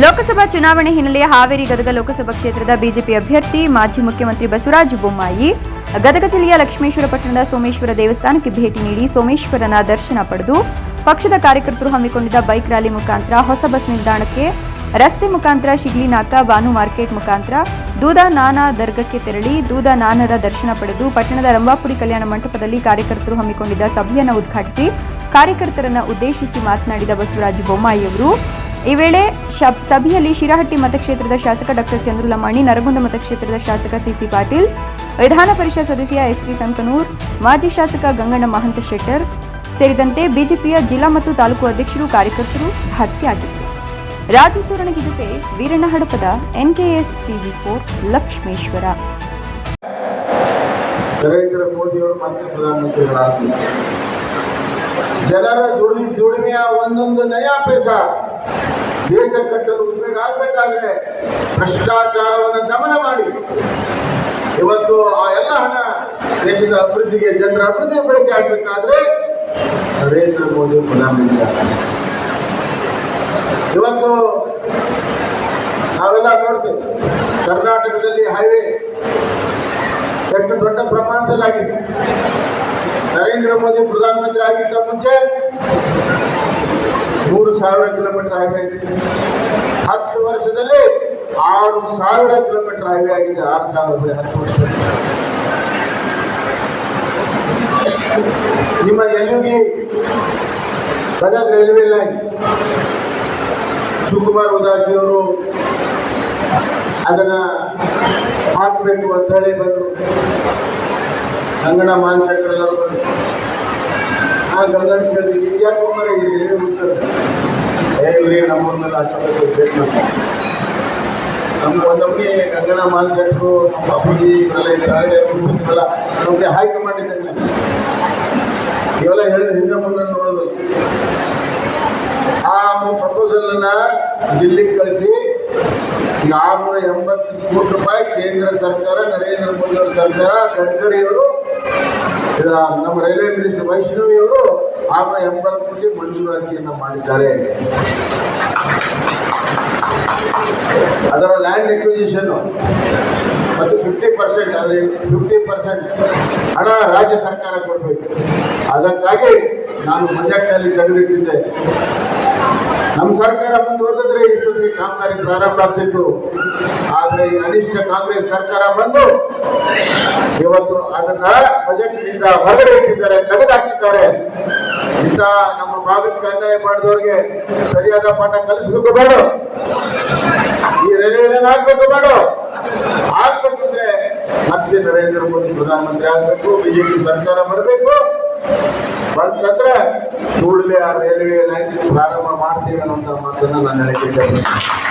ಲೋಕಸಭಾ ಚುನಾವಣೆ ಹಿನ್ನೆಲೆ ಹಾವೇರಿ ಗದಗ ಲೋಕಸಭಾ ಕ್ಷೇತ್ರದ ಬಿಜೆಪಿ ಅಭ್ಯರ್ಥಿ, ಮಾಜಿ ಮುಖ್ಯಮಂತ್ರಿ ಬಸವರಾಜ ಬೊಮ್ಮಾಯಿ, ಗದಗ ಜಿಲ್ಲೆಯ ಲಕ್ಷ್ಮೇಶ್ವರ ಪಟ್ಟಣದ ಸೋಮೇಶ್ವರ ದೇವಸ್ಥಾನಕ್ಕೆ ಭೇಟಿ ನೀಡಿ ಸೋಮೇಶ್ವರನ ದರ್ಶನ ಪಡೆದು ಪಕ್ಷದ ಕಾರ್ಯಕರ್ತರು ಹಮ್ಮಿಕೊಂಡಿದ್ದ ಬೈಕ್ ರ್ಯಾಲಿ ಮುಖಾಂತರ ಹೊಸ ಬಸ್ ನಿಲ್ದಾಣಕ್ಕೆ ರಸ್ತೆ ಮುಖಾಂತರ ಶಿಗ್ಲಿನಾಥ ಬಾನು ಮಾರ್ಕೆಟ್ ಮುಖಾಂತರ ದೂದ ನಾನಾ ದರ್ಗಕ್ಕೆ ತೆರಳಿ ದೂದ ನಾನರ ದರ್ಶನ ಪಡೆದು ಪಟ್ಟಣದ ರಂಭಾಪುರಿ ಕಲ್ಯಾಣ ಮಂಟಪದಲ್ಲಿ ಕಾರ್ಯಕರ್ತರು ಹಮ್ಮಿಕೊಂಡಿದ್ದ ಸಭೆಯನ್ನು ಉದ್ಘಾಟಿಸಿ ಕಾರ್ಯಕರ್ತರನ್ನು ಉದ್ದೇಶಿಸಿ ಮಾತನಾಡಿದ ಬಸವರಾಜ ಬೊಮ್ಮಾಯಿ ಅವರು ಈ ವೇಳೆ ಸಭೆಯಲ್ಲಿ ಶಿರಹಟ್ಟಿ ಮತಕ್ಷೇತ್ರದ ಶಾಸಕ ಡಾಕ್ಟರ್ ಚಂದ್ರಲಮಾಣಿ, ನರಗುಂದ ಮತಕ್ಷೇತ್ರದ ಶಾಸಕ ಸಿಸಿ ಪಾಟೀಲ್, ವಿಧಾನ ಪರಿಷತ್ ಸದಸ್ಯ ಎಸ್ಪಿ ಸಂಕನೂರ್, ಮಾಜಿ ಶಾಸಕ ಗಂಗಣ್ಣ ಮಹಂತ ಶೆಟ್ಟರ್ ಸೇರಿದಂತೆ ಬಿಜೆಪಿಯ ಜಿಲ್ಲಾ ಮತ್ತು ತಾಲೂಕು ಅಧ್ಯಕ್ಷರು, ಕಾರ್ಯಕರ್ತರು ಭಾಗಿಯಾಗಿದ್ದರು ರಾಜು ಸೂರಣಗಿ ಜೊತೆ Veeranna Hadapada NKS TV four, Lakshmeshwar. Narendra ಮೋದಿಯವರು ಮತ್ತೆ ಪ್ರಧಾನಮಂತ್ರಿಗಳಾಗ್ತಾರೆ ಜನರ ದುಡಿ, ದುಡಿಮೆಯ ಒಂದೊಂದು ನಯಾ ಪೈಸ ದೇಶ ಕಟ್ಟಲು ಉಪಯೋಗ ಭ್ರಷ್ಟಾಚಾರವನ್ನು ದಮನ ಮಾಡಿ ಇವತ್ತು ಆ ಎಲ್ಲ ಹಣ ದೇಶದ ಅಭಿವೃದ್ಧಿಗೆ, ಜನರ ಅಭಿವೃದ್ಧಿ ಬಳಕೆ ಆಗ್ಬೇಕಾದ್ರೆ ನರೇಂದ್ರ ಮೋದಿ ಪ್ರಧಾನಮಂತ್ರಿ. ಇವತ್ತು ನಾವೆಲ್ಲ ನೋಡ್ತೇವೆ, ಕರ್ನಾಟಕದಲ್ಲಿ ಹೈವೇ ಎಷ್ಟು ದೊಡ್ಡ ಪ್ರಮಾಣದಲ್ಲಿ ಆಗಿದೆ ನರೇಂದ್ರ ಮೋದಿ ಪ್ರಧಾನಮಂತ್ರಿ ಆಗಿದ್ದ ಮುಂಚೆ ಸಾವಿರ ಕಿಲೋಮೀಟರ್ ಹೈವೇ ಆಗಿದೆ. ಹತ್ತು ವರ್ಷದಲ್ಲಿ ಆರು ಸಾವಿರ ಕಿಲೋಮೀಟರ್ ಹೈವೇ ಆಗಿದೆ. ಆರು ಸಾವಿರ ಹತ್ತು ವರ್ಷ. ನಿಮ್ಮ ಎಲ್ಲಿಗೆ ಗದಗ ರೈಲ್ವೆ ಲೈನ್, ಶಿವಕುಮಾರ್ ಉದಾಸಿ ಅವರು ಅದನ್ನ ಹಾಕಬೇಕು ಅಂತ ಹೇಳಿ ಬಂದರು. ಅಂಗಣ ಎಲ್ಲರೂ ಬಂದರು. ಆ ಗಂಗಣ ಕೇಳಿದ್ವಿ ಇದು? ಯಾಕೆ ಕುಮಾರ ಇರಿ ಏ, ಇವ್ರಿ ನಮ್ಮೂರ ಮೇಲೆ ಆಶೀರ್ವಾದ ನಮ್ಗೆ. ನಮ್ಗೆ ಒಂದೊಮ್ಮೆ ಗಂಗಣ ಮಾನ್ಶೆಟ್ಟರು ನಮ್ಮ ಬಾಪೂಜಿ, ಇವರೆಲ್ಲ ಇದ್ದಾರೆ. ಇವರೆಲ್ಲ ನಮಗೆ ಆಯ್ಕೆ ಮಾಡಿದ್ದಂಗೆ ಇವೆಲ್ಲ ಹೇಳಿದ್ರೆ ಹಿಂದೆ ಮುಂದೆ ನೋಡೋದು. ಆ ಪ್ರಪೋಸಲ್ ಅನ್ನ ದಿಲ್ಲಿಗೆ ಕಳಿಸಿ ಆರುನೂರ ಎಂಬತ್ತು ಕೋಟಿ ರೂಪಾಯಿ ಕೇಂದ್ರ ಸರ್ಕಾರ, ನರೇಂದ್ರ ಮೋದಿ ಅವರ ಸರ್ಕಾರ ಗಡ್ಕರಿ ಅವರು ಈಗ ನಮ್ಮ ರೈಲ್ವೆ ಮಿನಿಸ್ಟರ್ ವೈಷ್ಣವಿ ಅವರು ಆರ್ನೂರ ಎಂಬತ್ತು ಕೋಟಿ ಮಂಜೂರಾತಿಯನ್ನು ಮಾಡಿದ್ದಾರೆ. ಅದರ ಲ್ಯಾಂಡ್ ಎಕ್ವಿಸಿಷನ್ ಮತ್ತು ಫಿಫ್ಟಿ ಪರ್ಸೆಂಟ್ ಅಲ್ಲಿ ಫಿಫ್ಟಿ ಪರ್ಸೆಂಟ್ ಹಣ ರಾಜ್ಯ ಸರ್ಕಾರ ಕೊಡಬೇಕು. ಅದಕ್ಕಾಗಿ ನಾನು ಬಜೆಟ್ನಲ್ಲಿ ತೆಗೆದಿಟ್ಟಿದ್ದೆ. ನಮ್ಮ ಸರ್ಕಾರ ಮುಂದುವರೆದ್ರೆ ಇಷ್ಟೊತ್ತಿಗೆ ಕಾಮಗಾರಿ ಪ್ರಾರಂಭ ಆಗ್ತಿತ್ತು. ಆದ್ರೆ ಈ ಅನಿಷ್ಟ ಕಾಂಗ್ರೆಸ್ ಸರ್ಕಾರ ಬಂದು ಇವತ್ತು ಅದನ್ನ ಬಜೆಟ್ನಿಂದ ಹೊರಗಡೆ ಇಟ್ಟಿದ್ದಾರೆ ತೆಗೆದಾಕಿದ್ದಾರೆ. ಇಂಥ ನಮ್ಮ ಭಾಗಕ್ಕೆ ಅನ್ಯಾಯ ಮಾಡಿದವ್ರಿಗೆ ಸರಿಯಾದ ಪಾಠ ಕಲಿಸ್ಬೇಕು ಬೇಡ. ಈ ರೈಲ್ವೆ ಹಾಕ್ಬೇಕು ಬೇಡ. ಆಗ್ಬೇಕಂದ್ರೆ ಮತ್ತೆ ನರೇಂದ್ರ ಮೋದಿ ಪ್ರಧಾನಮಂತ್ರಿ ಆಗ್ಬೇಕು, ಬಿಜೆಪಿ ಸರ್ಕಾರ ಬರಬೇಕು. ಬಂತಂದ್ರೆ ಕೂಡಲೇ ಆ ರೈಲ್ವೆ ಲೈನ್ ಪ್ರಾರಂಭ ಮಾಡ್ತೀವಿ ಅನ್ನೋಂಥ ಮಾತನ್ನ ನಾನು ಹೇಳಕ್ಕೆ